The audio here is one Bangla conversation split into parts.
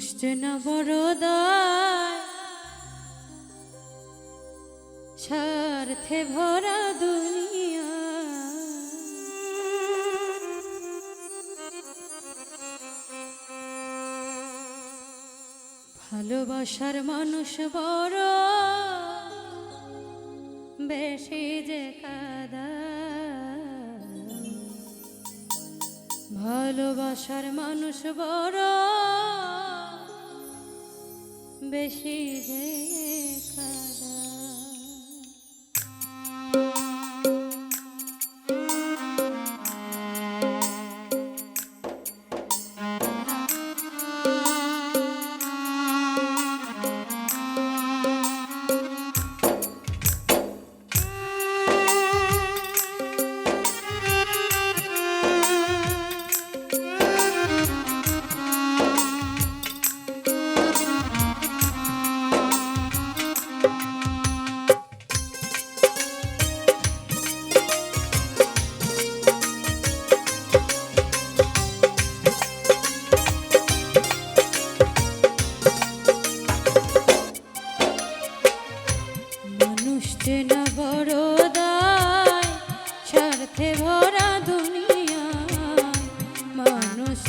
পুষ্টেন বরদায় সার্থে ভরা দুনিয়া। ভালোবাসার মানুষ বড় বেশি যে কাদা। ভালোবাসার মানুষ বড় বেশি দেখা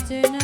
চেনা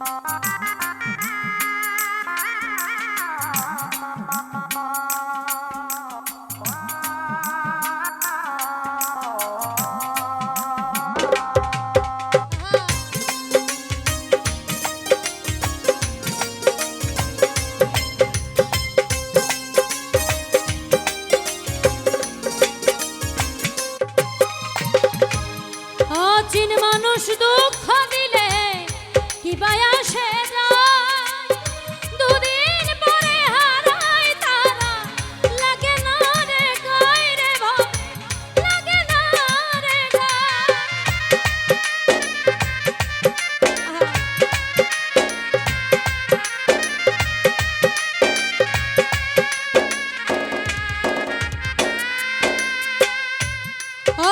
Música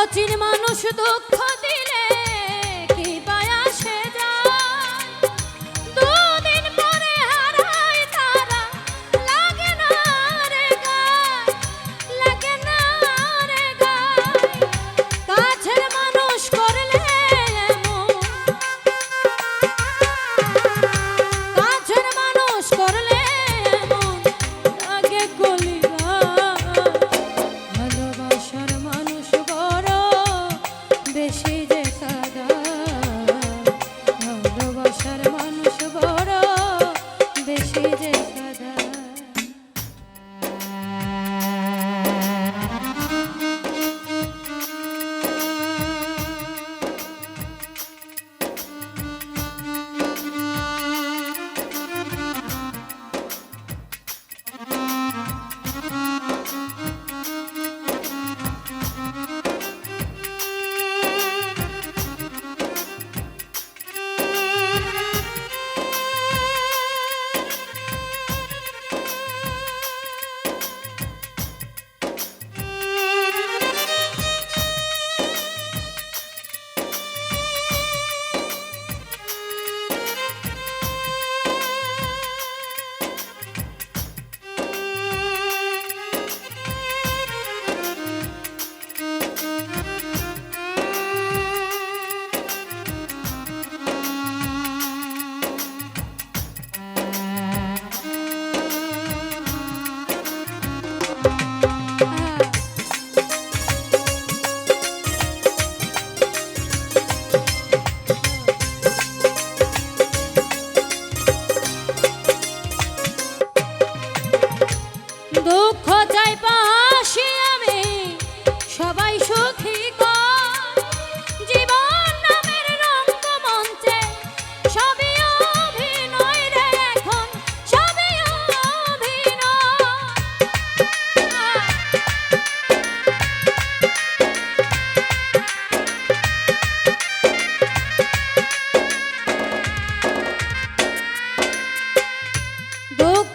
অচিন মানুষ দুঃখ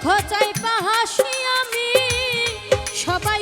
দুঃখ চাই পাহাসি আমি। সবাই